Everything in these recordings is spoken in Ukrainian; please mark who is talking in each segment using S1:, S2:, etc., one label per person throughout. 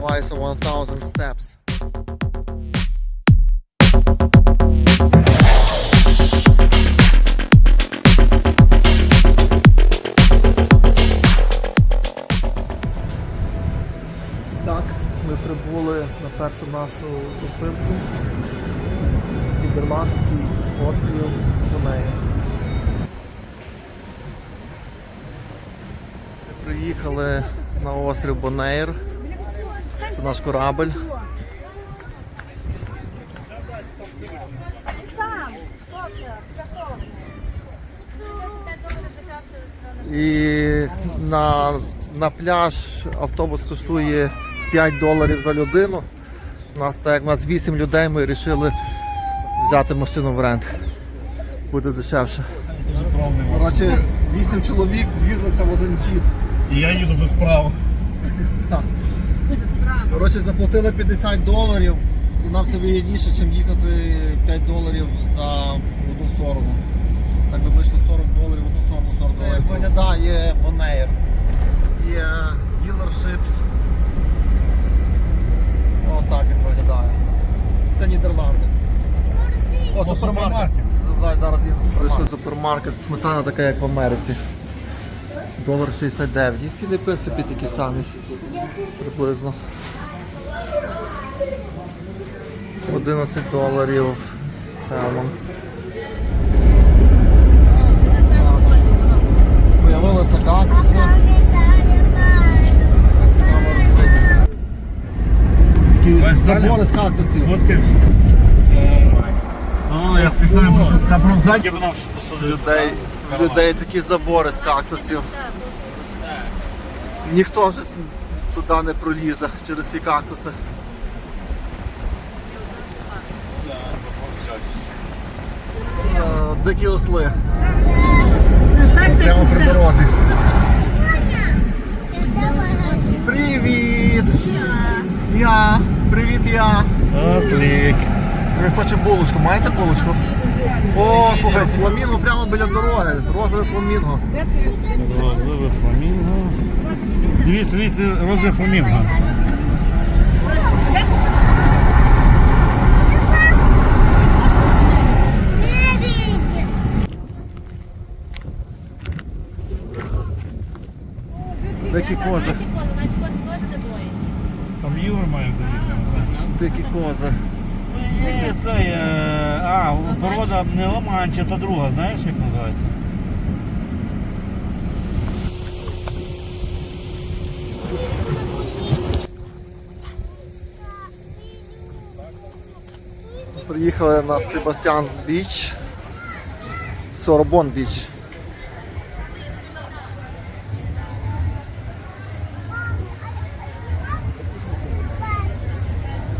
S1: називається 1000 Steps. Так, ми прибули на першу нашу зупинку. Нідерландський острів. Ми приїхали на острів Бонейр. Це наш корабль. І на, на пляж автобус коштує 5 доларів за людину. У нас так як у нас 8 людей, ми вирішили взяти машину в рент. Буде дешевше. Коротше, 8 чоловік влізлися в один чіп.
S2: І я їду без права.
S1: Коротше, заплатили 50 доларів, і нам це вигідніше, ніж їхати 5 доларів за одну сторону. Так би вийшло 40 доларів в одну сторону, 40 доларів. Це як виглядає Bonaire. Є dealerships. О, так він виглядає. Це Нідерланди. О, супермаркет. Давай зараз їдемо в супермаркет. супермаркет. Сметана така, як в Америці. Долар 69. І ціни, в принципі, такі самі. Приблизно. 11 доларів селом. Появилися кактуси. Такі забори з кактусів.
S2: А, я спеціально та про ззаді вона посадив.
S1: людей, в людей такі забори з кактусів. Ніхто вже туди не пролізе через ці кактуси. Е, Дикі осли. Прямо при дорозі. Привіт! Я! Привіт я!
S2: Ослік.
S1: Ми хочемо булочку. Маєте булочку? О, слухай, фламінго прямо біля дороги. Розове фламінго.
S2: Розове фламінго. Дивіться, дивіться, розове фламінго.
S1: Дикі кози.
S2: Там Ігор має доїхати.
S1: Дикі кози.
S2: Ні, це е, а, порода не ламанча, та друга, знаєш як називається?
S1: Приїхали на Себастьян Біч. Сорбон Біч.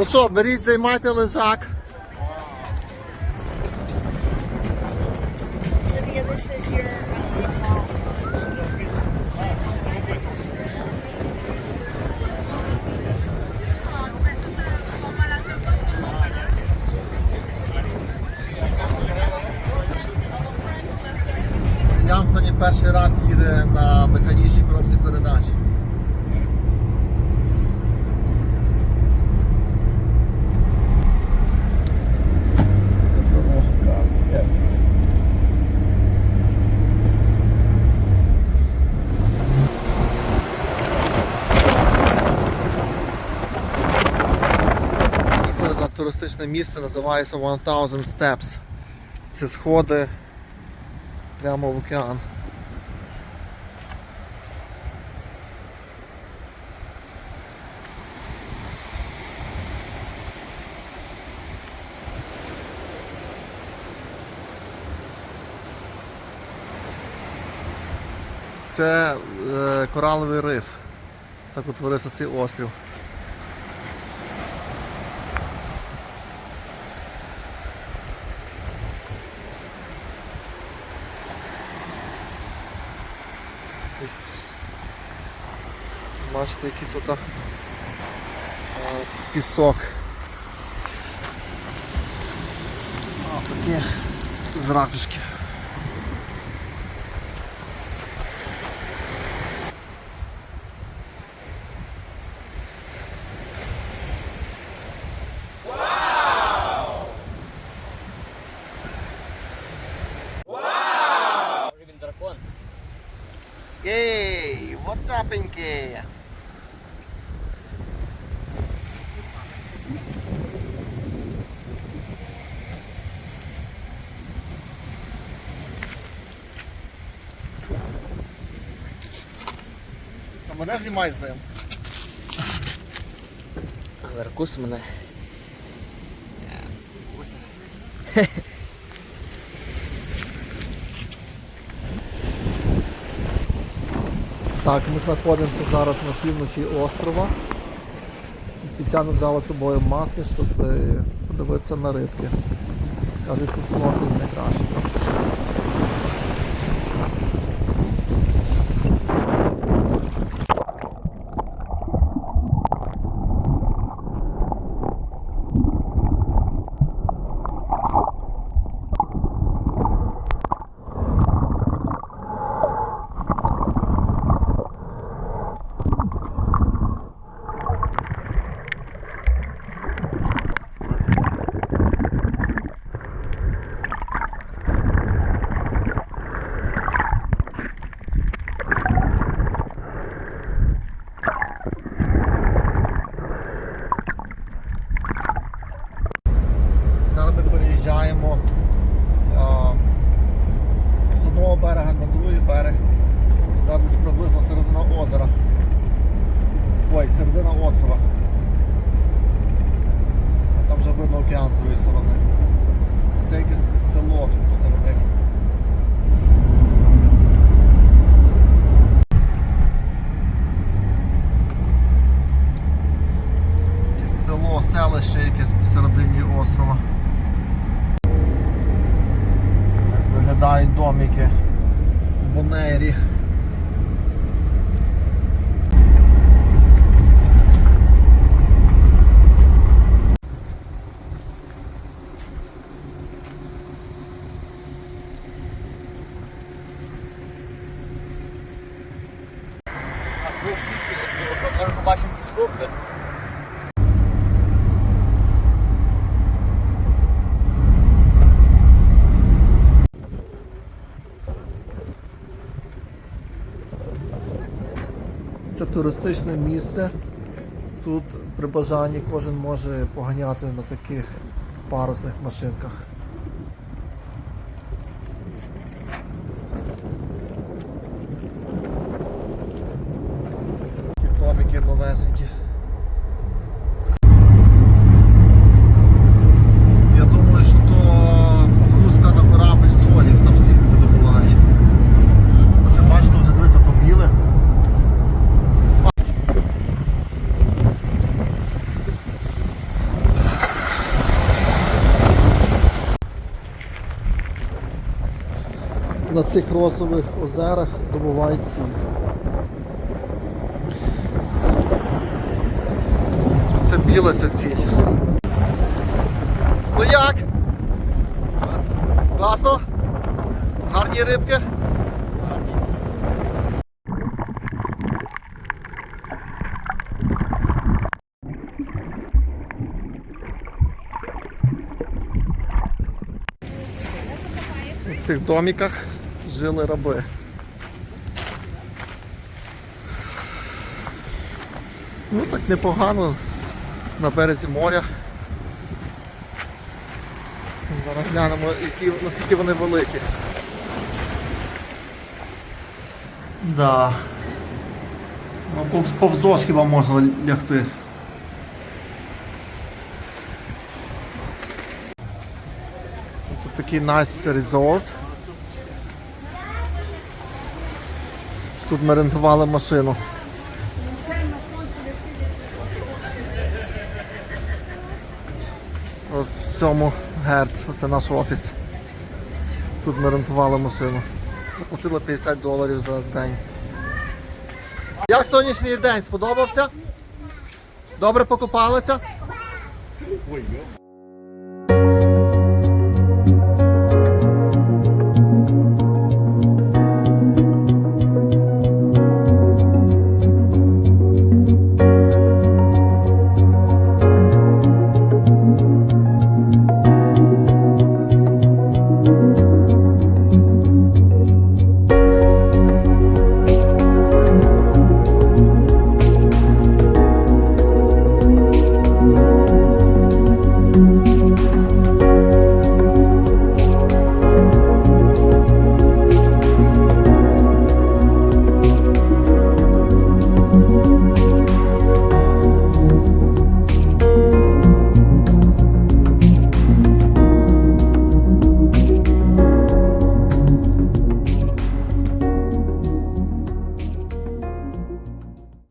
S1: Ну що, беріть, займайте лежак.
S3: Mom.
S1: Ям сьогодні перший раз їде на механічній коробці передач. Їхали на туристичне місце, називається 1000 Steps. Це сходи прямо в океан. Це е, кораловий риф. Так утворився цей острів. Бачите, який тут пісок. А, такі з ракушки.
S3: Може він дракон?
S1: Ей, Inky? А мене знімай з ним.
S3: Веркус мене.
S1: Так, ми знаходимося зараз на півночі острова. І спеціально взяли з собою маски, щоб е, подивитися на рибки. Кажуть, тут снорклінг найкраще. Зараз ми переїжджаємо а, з одного берега на другий берег. Це зараз десь приблизно середина озера. Ой, середина острова. А там вже видно океан з другої сторони. Це якесь село тут посередині. Якесь село, селище якесь посередині острова. Виглядають домики в Бонейрі. Це туристичне місце. Тут при бажанні кожен може поганяти на таких парусних машинках. Такі домики новесенькі. Я думаю, що то погрузка на корабль солі, там сітки добувають. Оце бачите, вже дивися, то біле. На цих розових озерах добувають сіль. Це біла ця сіль. Ну як? Класно? Гарні рибки? У цих домиках жили раби. Ну так непогано на березі моря. Зараз глянемо, які, наскільки вони великі. Да. Ну, повз, повздовж хіба можна лягти. Тут такий nice resort. Тут ми рентували машину. От в цьому герц, оце наш офіс. Тут ми рентували машину. Заплатили 50 доларів за день. Як сьогоднішній день? Сподобався? Добре покупалися?